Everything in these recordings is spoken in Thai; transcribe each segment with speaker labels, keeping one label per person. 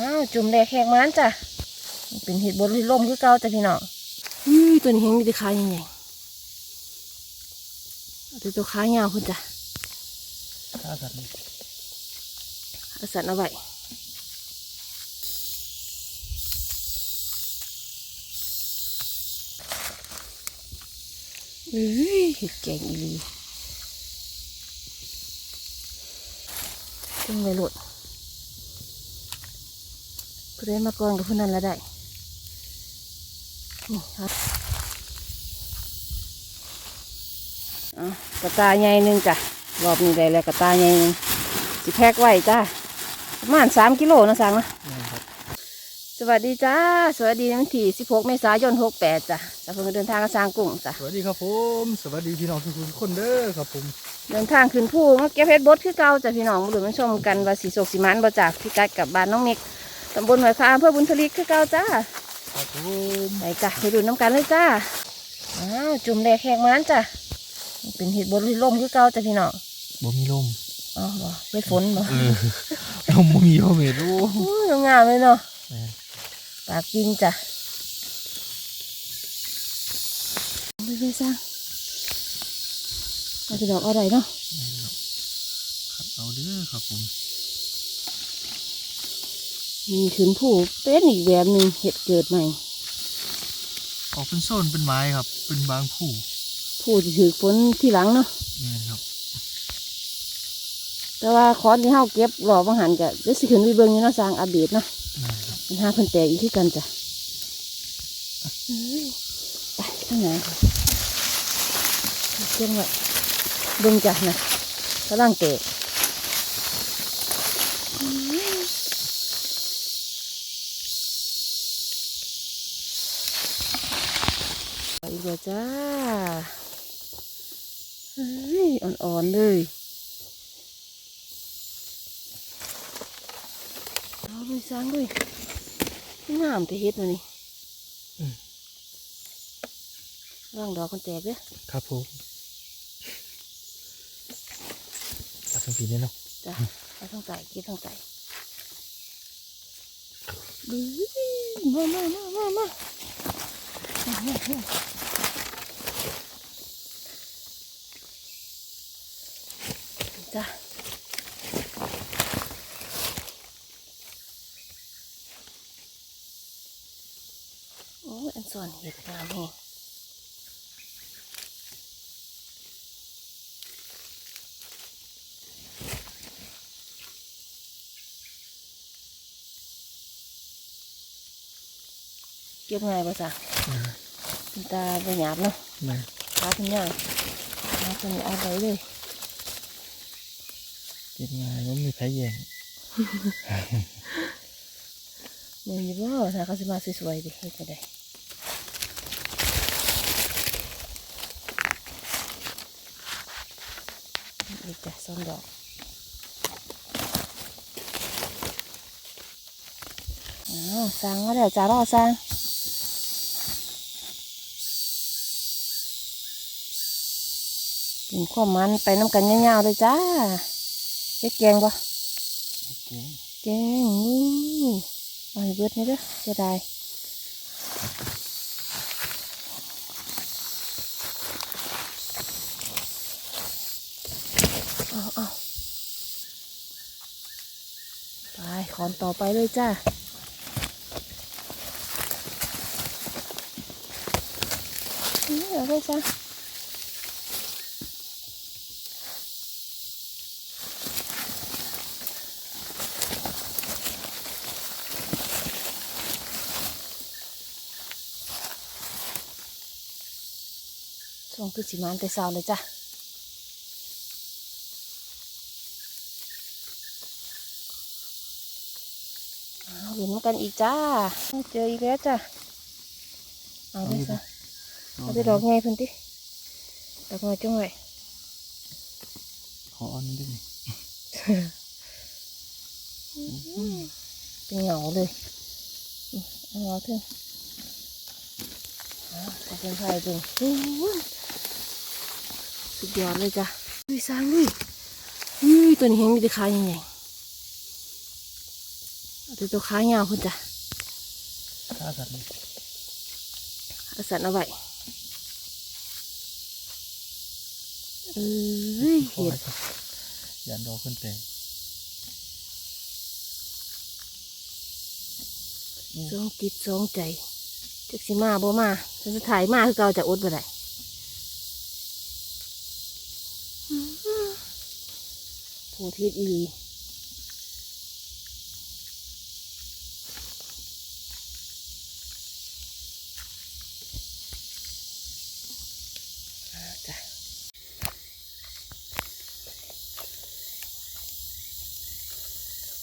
Speaker 1: อ้าวจุ่มแดกแขกมันจ้ะเป็นเห็ดบนที่ล่มคือเก่าจ้ะพี่น้องอุ้ยตัวนี้เห็นมีแต่ขาใหญ่ๆแต่ตัวขายาวคุณจ้ะ
Speaker 2: ถ้าสัตว์นี่
Speaker 1: เอาสันเอาไว้เอ้ยเห็ดแกงอีหลีขึ้นไปโหลด ผู้ใดมาก่อนกับผู้นั้นละได้นี่ครับกระตายใหญ่หนึ่งจ้ะรอบนี้ได้แล้วกระตายใหญ่หนึ่งสิแพ็กไว้จ้าประมาณสามกิโลนะสังนะสวัสดีจ้า สวัสดีวันที่16เมษายน68จ้ะจะเพิ่งเดินทางกับสางกุ้งจ้ะ
Speaker 2: สวัสดีครับผม สวัสดีพี่น้องทุกคนเด้อครับผม
Speaker 1: เดินทางขึ้นภูมาเก็บเพชรบดคือเก่าจ้ะพี่น้องมาดูมาชมกันว่าสีโศกสีมันบ่จากพี่กัดกับบ้านน้องเมก ตำบลหอยคาอำเภอบุญทลิกคือเก่าจ้า
Speaker 2: ครับผม
Speaker 1: ไปจ้ะไปดูน้ำกันเลยจ้าอ้าวจุ่มแดกแขกมันจ้ะเป็นเห็ดบนที่ล่มคือเก่าจ้ะพี่น้อง
Speaker 2: บ่มีลม
Speaker 1: อ๋อบ่เห็ดฝนบ่
Speaker 2: เออลมบ่มีพ่อเมรู้
Speaker 1: อู้ยงามเลยเนาะ
Speaker 2: แม่น
Speaker 1: ปากจริงจ้ะไม่ได้สร้างเราจะดอกอะไรเนาะ
Speaker 2: ครับเอาเด้อครับผม
Speaker 1: มีขืนผู้เป็นอีกแบบหนึ่งเห็ดเกิดใหม่
Speaker 2: ออกเป็นโซนเป็นไม้ครับ เป็นบางผู้
Speaker 1: ผู้ที่ถือฝนที่หลังเนาะ
Speaker 2: นี่ครับ
Speaker 1: แต่ว่าคอนที่เฮาเก็บหล่อบางหันกะเดี๋ยวสิขึ้นไปเบิ่งอยู่เนาะสร้างอัปเดตเนาะ
Speaker 2: นี่ครับ
Speaker 1: มันหาเพิ่นแตกอีกที่กันจ้ะเอ้ยไปข้างไหนเชื่อมไว้เบิ่งจ้ะนะกำลังแตก แล้วจ้าอ่อนๆเลยเอาลุสร้างด้วยงามแต่เฮ็ดมานี่ร่างดอกมันแตกเลย
Speaker 2: ครับผมเอาทั้งผีเนี่ยเนาะ
Speaker 1: จ้ะเอาทั้งใก่เก็บทั้งไก่มามามามามา Rồi. Ủa, em xuân hiệt làm hề. Kiếp ngay bà sao? Dạ. Chúng ta về nhà nữa. Nè. Dạ. Khá nhà. Nó cho mẹ ăn đấy đi. กินง่าย
Speaker 2: มัมีไผ่แยง
Speaker 1: เดี๋ยวนี้ว่าถ้าเขาจะมาสวยๆดิเฮ็ดก็ได้อีกจ้ะสองดอกอ้าสร้างก็ได้จ้ารอสร้างกินข้าวมันไปน้ำกันยาวๆเลยจ้า เฮ็ดแกงบ่
Speaker 2: เก่ง
Speaker 1: แกงนี่เอาให้เบิดนี่เด้อจะได้เอาเอาไปขอนต่อไปเลยจ้านี่เอาเลยจ้า คือสิมานแต่เช้าเลยจ้าเอาเห็นำกันอีกจ้า เจออีกแล้วจ้าเอาเลยจ้าเอาไปดอกไงเพิ่นติดอกไงจังไง
Speaker 2: ขอเอันนี้ด้วยนี่
Speaker 1: เป็นเหงาเลยนี่เอาเอาเถอะเอาขอบคุณใครจริง สุดยอดเลยจ้ะอุ้ยสร้างด้วยอุ้ยตัวนี้เห็นมีแต่ขาใหญ่ๆเอาแต่ตัวขายาวพุ่นจ้ะ
Speaker 2: ถ้าสัตว์นี่
Speaker 1: เอาสันเอาไว้เอ้ย
Speaker 2: โอ้
Speaker 1: เห็
Speaker 2: ย
Speaker 1: ด
Speaker 2: ครับยันดอกขึ้นแต่
Speaker 1: สองจิตสองใจจักสิมาบ่มาฉันจะถ่ายมาคือเก่าจะอดบ่ได้ ผู้ทิศอีหลี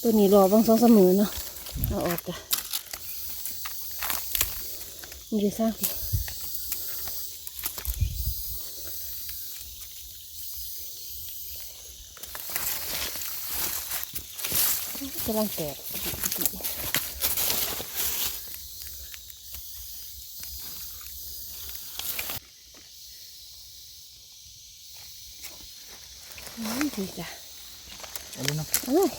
Speaker 1: ตัวนี้รอบางสองสมอเนาะเอาออกจ้ะนี่เลยสร้าง กำลังแตกอืมดีจ้ะ
Speaker 2: เอาเลยเนาะ
Speaker 1: เอ้ย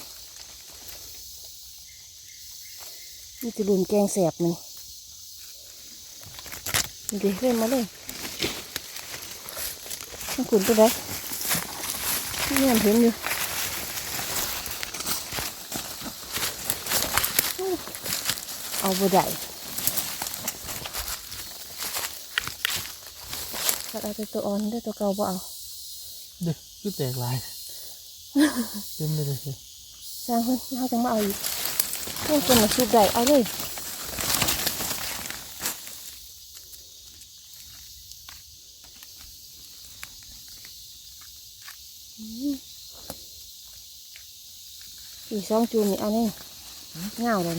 Speaker 1: นี่จะลุนแกงแสบมันนี่เดี๋ยวเล่นมาเลยมันขุนตัวใดนี่ยังเห็นอยู่ เอาบ่ได้ถ้าเอาแต่ตัวอ่อนได้อตัวเก่าบ่เอา
Speaker 2: เด็กคือแตกหลายเต็มเลยเลยสิ
Speaker 1: สร้างเพิ่นเขาจังมาเอาอีกเพิ่นคนมาสูบได้เอาเลยอืมอีกสองจูนนี่เอานี่เงาเลย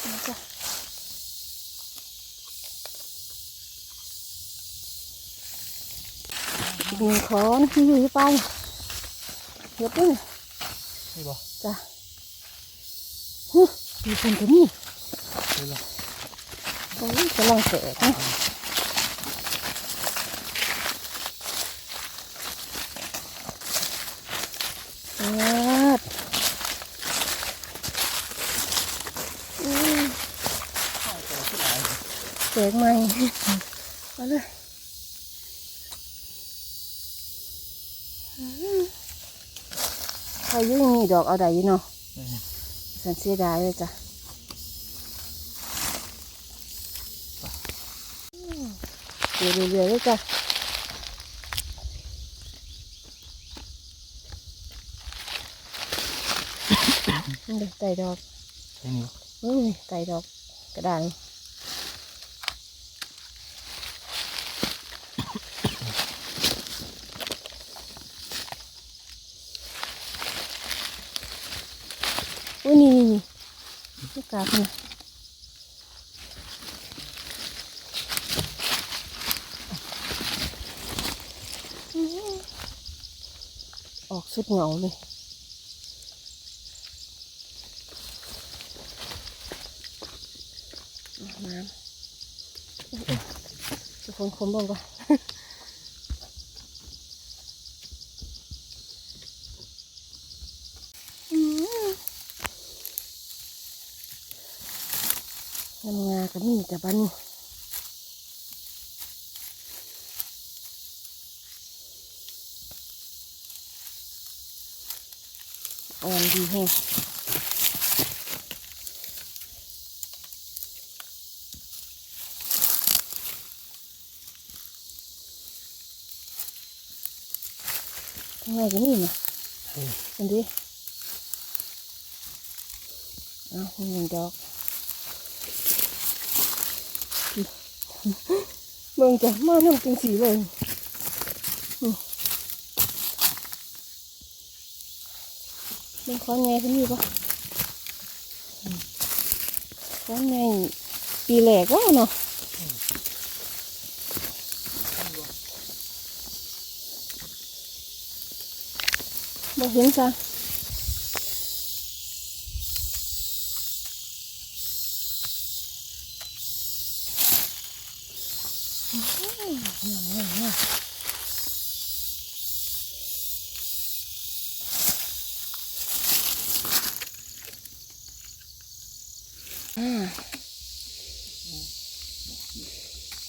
Speaker 1: เอาจ้ะ อีกหนึ่งขอนที่อยู่ที่ไปเห็ดด้วย
Speaker 2: นี่บ่
Speaker 1: จ้ะฮึมีคนตัวนี้
Speaker 2: เดี๋ยวละ
Speaker 1: โอ้ยกำลังแตกนะเอ็ดอืมแตกไหมเอาเลยอืม ใครอยุ่งมีดอกเอาใดอยู่เนาะ
Speaker 2: เออ
Speaker 1: สันเสียดายเลยจ้ะเดี๋ยวเรื่อยๆเลยจ้ะนี่เด็กไต่ดอก
Speaker 2: แค่นี้บ่
Speaker 1: อุ้ยไต่ดอกกระดานอุ้ยนี่นี่นี่ลู กาบนะอื้อออกสุดเหงาเลยน้ำจะคนคมบ้างก่อนน้ำงา ก็มีแต่บ้านนี้อ่อนดีแฮงข้างในก็มีนะ
Speaker 2: เออ
Speaker 1: เห็นดิเอาหนึ่งดอก เบิ่งจ้ะมาน้ำจังสีเลยนี่เบิ่งข้อนไงเขามีปะขอนไงปีแหลกว่าเนาะบ่เห็นจ้ะ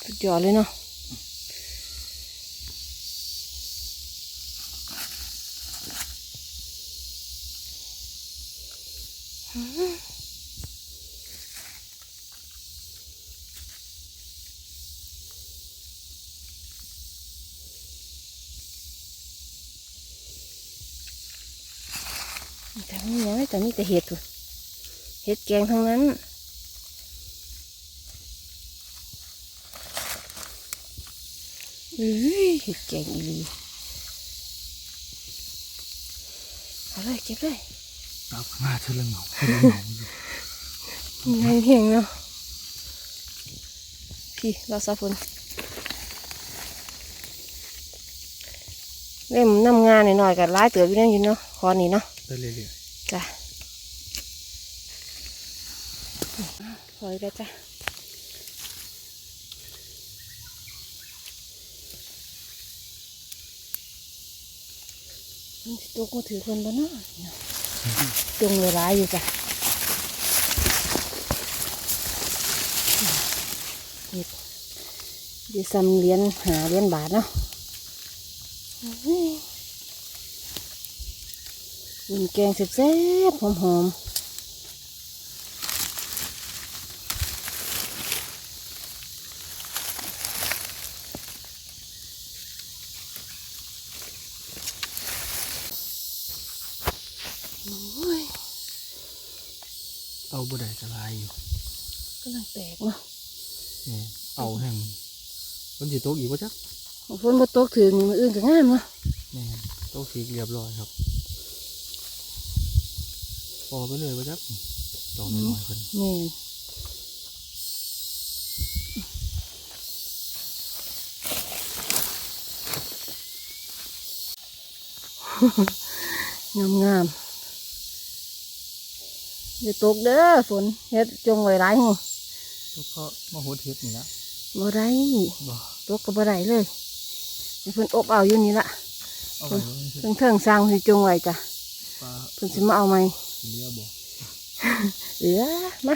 Speaker 1: สุดยอดเลยเนาะแต่ไม่ยังแต่นี่แต่เห็ดเห็ดแกงทั้งนั้น เห็ดแกงอีหลีเอาเลยเก็บเลย
Speaker 2: รับมาเธอเรื่องเหงาเธอเรื่องเหงาอยู่
Speaker 1: แห้งแห้งเนาะพี่เราซาฟุนเล่มน้ำงานหน่อยๆกับร้ายเตืออยู่นั่นอยู่เนาะคอนี่เนาะ
Speaker 2: ไปเรื่อย
Speaker 1: จ้ะคอยแล้วจ้ะมันสิ ตกมาถือคนบ้านาะจงเลยร้ายอยู่จ้ะเห็ดเดี๋ยวซ้ำเลียนหาเลียนบาทเนาะอื้อหืออุ่นแกงแซ่บๆหอมๆโอ้ย
Speaker 2: ๆเอาบ่ได้จะลายอยู่
Speaker 1: กำ ลังแตกเนาะ
Speaker 2: นี่เอาแห้งมันสิโต๊ะอีกวะจ๊ะ
Speaker 1: ฝนบ่ตกถึงมืออื่นก็งามเนาะ
Speaker 2: นี่โต๊ะสีเรียบร้อยครับพอไปเลยวะจ๊ะดอกน้อยๆเพิ่น
Speaker 1: แม่นงามงามๆอย่าตกเด้อฝนเฮ็ดจงไว้หลายหู
Speaker 2: ทุกเพราะมาโหดเฮ็ดนี่ละ
Speaker 1: บ่ได้
Speaker 2: บ่
Speaker 1: ตกก็บ่ได้เลยให้เพิ่นอบเอาอยู่นี่ละ
Speaker 2: เอาไว้ว่าสิ
Speaker 1: เพิ่งเทิงสร้างสิจงไว้จ้ะ
Speaker 2: ปลา
Speaker 1: เพิ่นสิมาเอาไหม
Speaker 2: เลี้ยบ่
Speaker 1: เหลือมา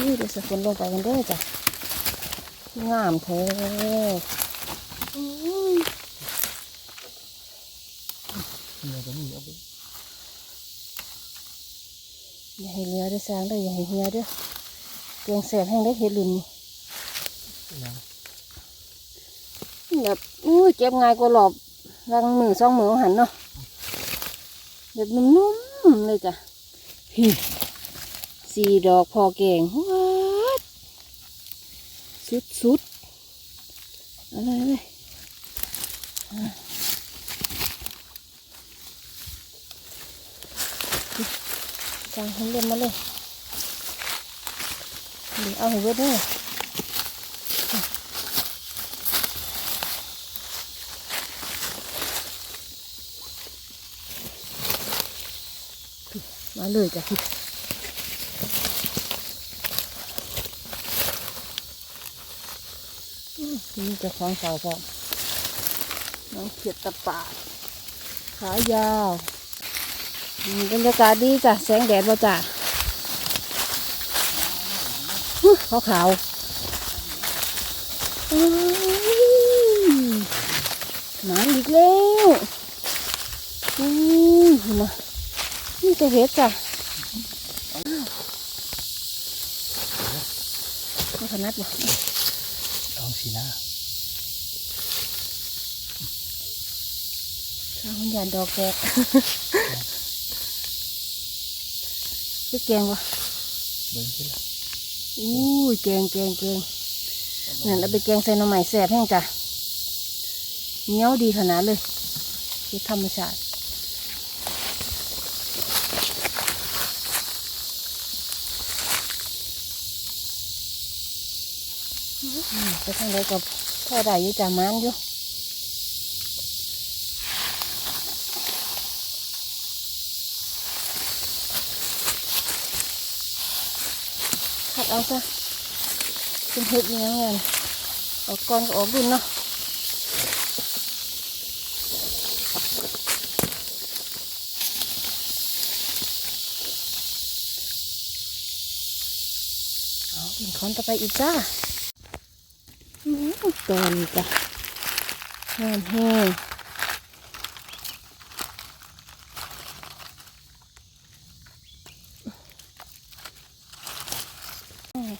Speaker 1: นี่เดี๋ยวสักคนลงไปกันเด้อจ้ะงามแท้อุ้ย
Speaker 2: เลี้ยก็มีเอาไป
Speaker 1: อย่าให้เหลือเด้อสร้างเด้ออย่าให้เหียเด้อเกียงแสบแห้งได้อเห็ดลิน
Speaker 2: ยัง
Speaker 1: แบบอุ้ยเจ็บง่ายกว่าหลอบรังมือสองมือหันเนาะแบบนุ่มๆเลยจ้ะฮิสี่ดอกพอแกงวัดสุดๆอะไรเลยอะ จางให้เล่นมาเลยเดี๋ยวเอาให้เบิดเด้อมาเลยจ้ะพี่นี่จะคล้องเสาพอน้องเขียดตะปาดขายาว บรรยากาศดีจ้ะแสงแดดบ่จ้ะอื้อขาวขาวๆอื้อหมาอีกแล้วอือมานี่จะเห็ดจ้ะไม่ขนาดบ่
Speaker 2: เอาสีหน้า
Speaker 1: ข้าวมันหยาดดอกแกก คือแกงวะ
Speaker 2: เบิ่งสิล่ะ
Speaker 1: อู้ยแกงแกงแกงนั่นเอาไปแกงใส่หน่อไม้แสบแห้งจ้ะเหนียวดีขนาดเลยคือธรรมชาติอืมไปทางใดกับพ่อได้อยู่จ้ะมันอยู่ เอาซะเป็นเห็ดเนี้ยเงไงเอาก้อนก็ออกดุนเนาะเอาเป็นคอนต่อไปอีกจ้าตอนนี้จ้ะแห้ง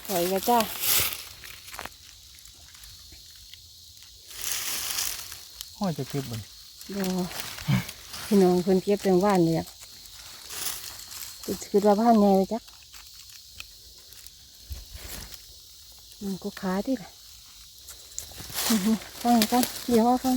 Speaker 1: ข่อยก็จ้า
Speaker 2: ห้อยจะเก็บบ่น
Speaker 1: บอพี่น้องคนเก็บเป็นว่านเลยอะคือคือว่าบ้านไงไปจักมันก็ขาดิล่ะอื้อหือฟังฟังเดี๋ยวว่าฟัง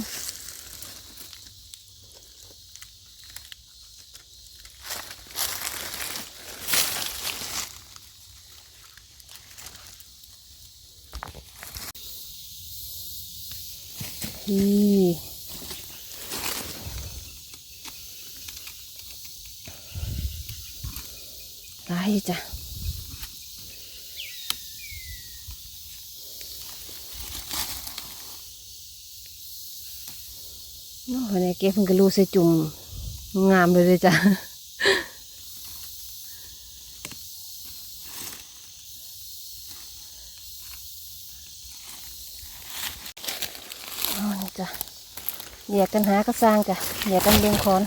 Speaker 1: พี่ไรจ้ะน้องเนี่ยเก็บเพิ่งกระลูใส่จุ่มงามเลยเลยจ้ะ เอานี่จ้ะ แยกกันหาก็สร้างจ้ะแยกกันเลี้ยงคอน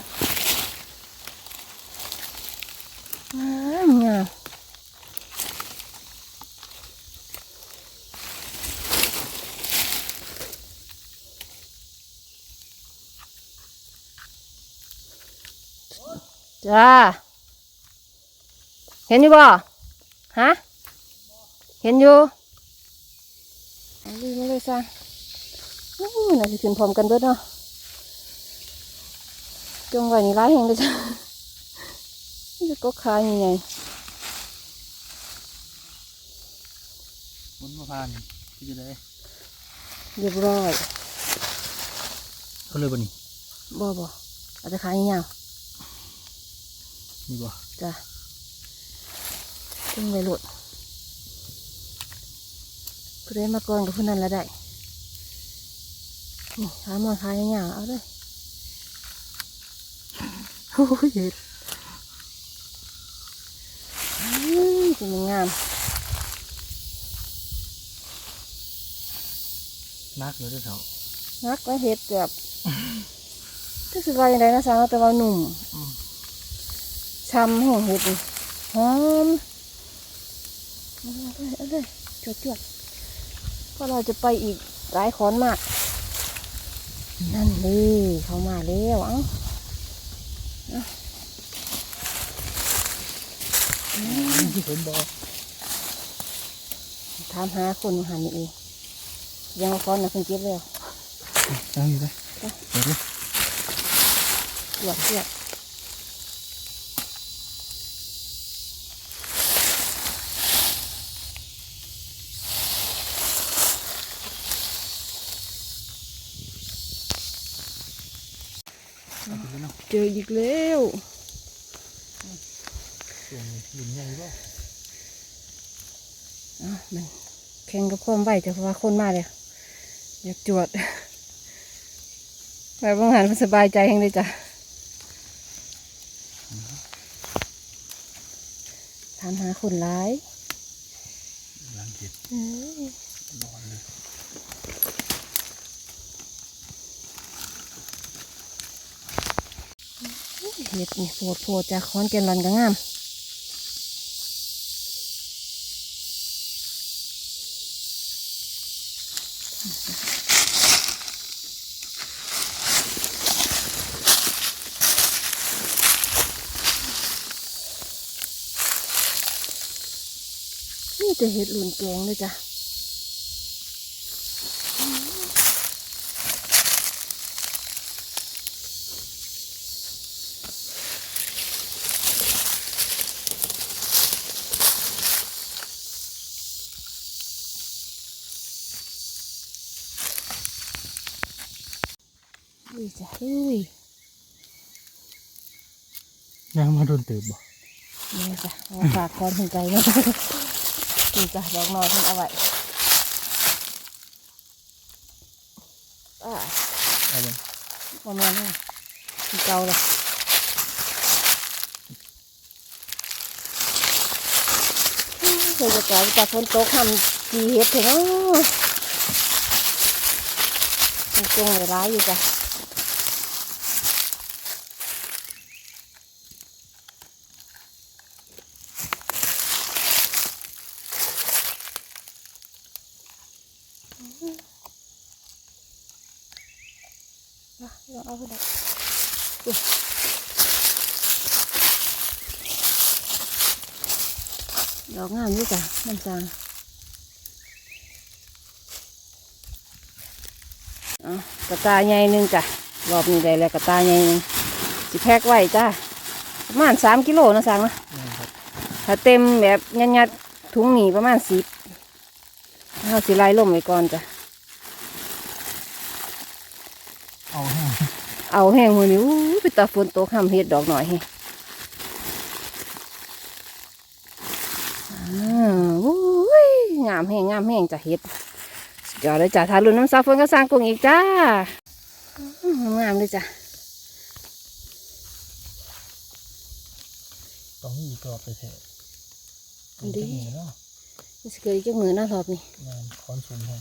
Speaker 1: งามงามจ้า เห็นอยู่บ่ ฮะ เห็นอยู่เอาดีมาเลยสร้างอู้น่าจะขึ้นพร้อมกันเบิดเนาะ จงไว้นี่ร้ายแห่งเลยจ้ะนี่จะก็ขายยังไง
Speaker 2: มันมาผ่านที่จะได้
Speaker 1: เรียบร้อย
Speaker 2: เขาเลยบ่นี่
Speaker 1: บ่บ่เอาจะขายยังไง
Speaker 2: นี่บ่
Speaker 1: จ้ะจงไว้โหลดผู้ใดมาก่อนกับผู้นั้นละได้นี่ขายหมอนขายยังไงเอาเลย โอ้ยเห็ดอื้อจะมันงาม
Speaker 2: นักเลยเด้วยเขา
Speaker 1: นักแล้วเห็ดแบบรู้สึกว่าอย่างไรนะสาวแต่ว่าหนุ่มช้ำแห่งเห็ดนี่หอมเอาเลยเอาเลยจวดจวดเพราะเราจะไปอีกหลายขอนมาก นั่นเลยเขามาแล้วเอ้า
Speaker 2: ที่เห็นบ่
Speaker 1: ถามหาคนมาหันนี่เองยังเอาค้อนนะเพิ่งเก็บแล้ว
Speaker 2: ตั้งอยู่เลยเดี๋ยวดิ
Speaker 1: จวดจวด
Speaker 2: เอาไปเลยเนา
Speaker 1: เจออีกแล้ว
Speaker 2: ส่งหลุมใหญ่บ่
Speaker 1: อะมันแข่งกับความไหวแต่เพราะว่าคนมาเลยอยากจวดไปบางหันมันสบายใจแห่งเลยจ้ะถามหาคนร้าย
Speaker 2: หลังเห็ด
Speaker 1: เอ้ย
Speaker 2: ร้อนเลย
Speaker 1: เห็ดนี่โผดโผดจากคอนแกนลันก็งามนี่จะเห็ดหลุนแกงเลยจ้ะ อุ้ยจ้ะอุ้ย
Speaker 2: ยังมา โดนเติบบ่
Speaker 1: นี่จ้ะเอาฝากคอนถึงใจเนาะนี่จ้ะดอกนอนเพิ่นเอาไว้อ่า
Speaker 2: เอาบ่
Speaker 1: ประมาณนี้ที่เก่าเลยเคยจะกลายจากฝนตกทำกีเห็ดเถอะเนาะมันจงไว้ร้ายอยู่จ้ะมาลองเอาไปดับดอกงา มอยู่จ้ะน้ำจางเอากระตายใหญ่หนึ่งจ้ะรอบนี้ได้แล้วกระตายใหญ่หนึ่งสิแพ็กไว้จ้ะประมาณสามกิโลนะสังนะ
Speaker 2: นี่ครับ
Speaker 1: ถ้าเต็มแบบยัดๆถุงหนีประมาณสิบเอาสิไล่ล่มไว้ก่อนจ้ะ
Speaker 2: เอาให้
Speaker 1: เอาแห้งมือนี้อู้ยไปตาฝนตกห้ามเฮ็ดดอกหน่อยให้อ่าอู้ยงามแห้งงามแห้งจ้ะเฮ็ดสุดยอดเลยจ้ะทารุนน้ำซาฝนก็สร้างกรุงอีกจ้าอื้องามเลยจ้ะ
Speaker 2: ต้องมีอีกรอบไปเถอะ
Speaker 1: อันดี
Speaker 2: นี่เนาะ
Speaker 1: นี่สิเกิดอีกจักมือหน้ารอบนี้
Speaker 2: งานคอนซูมให้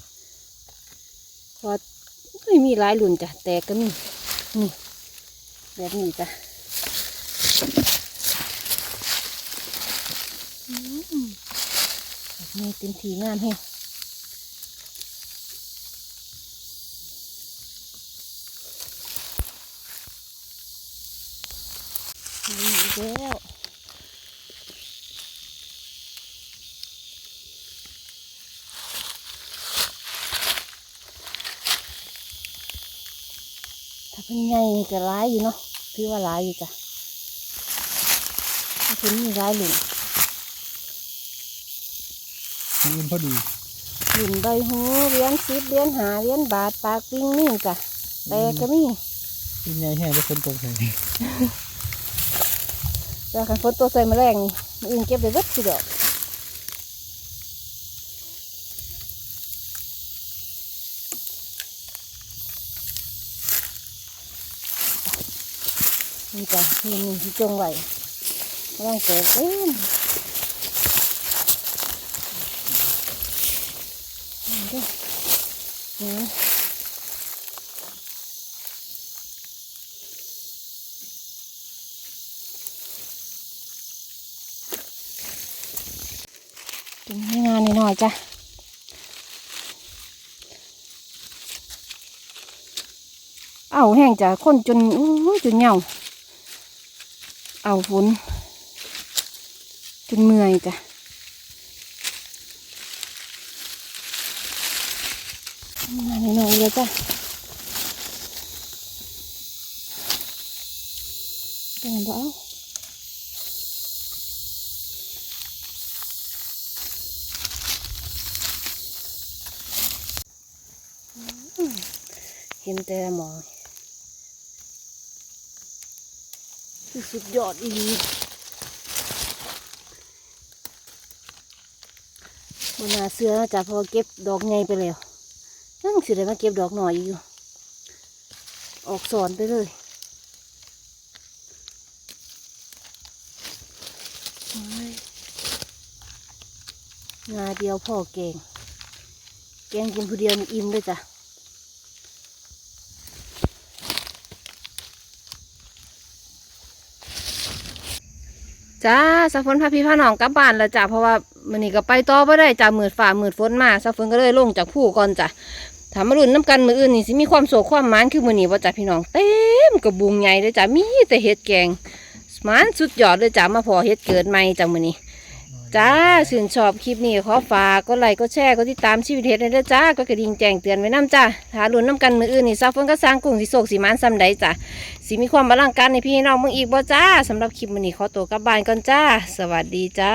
Speaker 1: เพราะไม่มีหลายรุ่นจ้ะแต่ก็มีนี่แบบนี้จ้ะอืมแบบนี่เต็มทีงามแห้ง นี่อีก แล้วถ้าเป็นไงก็ร้ายอยู่เนาะพี่ว่าร้ายอยู่จ้ะถ้าเป็นมีร้ายหลุน
Speaker 2: นี่อื่นพอดี
Speaker 1: หลุนใบหูเลี้ยนสิบเลี้ยนหาเลี้ยนบาทปากปิ้งนี่จ้ะแต่ก็มี
Speaker 2: ที่ใหญ่แห้งจะคนตกเล ย
Speaker 1: แต่คันฝนตัวใส่มาแรงนี่มื้ออื่นเก็บได้เบิดสิดอกนี่จ้ะนี่นี่ที่จงไหว้กำลังเกิดเต็มนี่เด้อนี่ให้งานนิดหน่อยจ้ะเอาแห้งจ้ะคนจนอู้ยจนเหงาเอาฝนจนเมื่อยจ้ะงานนิดหน่อยเลยจ้ะเป็นไงบ้า เห็นแต่หมองสุดยอดอีหลีมันนาเสือนะจ้ะพอเก็บดอกไงไปแล้วนั่งสิได้มาเก็บดอกหน่อยอยู่ ออกสอนไปเลยงาเดียวพ่อเก่ง แกงกินผู้เดียวนี่อิ่มเลยจ้ะ จ้าสะฝนพาพี่พาน้องกลับบ้านแล้วจ้ะเพราะว่ามันนี่ก็ไปต่อไ่ได้จ้ะมืดฝ่ามืดฝนมาสะฝนก็เลยลงจากผู้ก่อนจ้าถามมารุ่นน้ำกันมืออื่นนี่สิมีความโศกความมันคือมือนี่ว่าจ้ะพี่น้องเต็มกระบุงใหญ่เลยจ้ามีแต่เห็ดแกงมันสุดยอดเลยจ้ามาพอเห็ดเกิดใหม่จ้ามือนี้ จ้าสื่นชอบคลิปนี้ขอฝากก็ไลค์ก็แชร์ก็ติดตามชีวิตเห็ดเลยเด้อจ้าก็กระดิ่งแจ้งเตือนไว้น้ำจ้าหาลุ้นน้ำกันมืออื่นนี่ซาฟนก็สร้างกุ้งสิโศกสีมันซ้ำใดจ้าสิมีความบาลังการในพี่น้องมึงอีกบ่จ้าสำหรับคลิปมันนี้ขอตัวกลับบ้านก่อนจ้า สวัสดีจ้า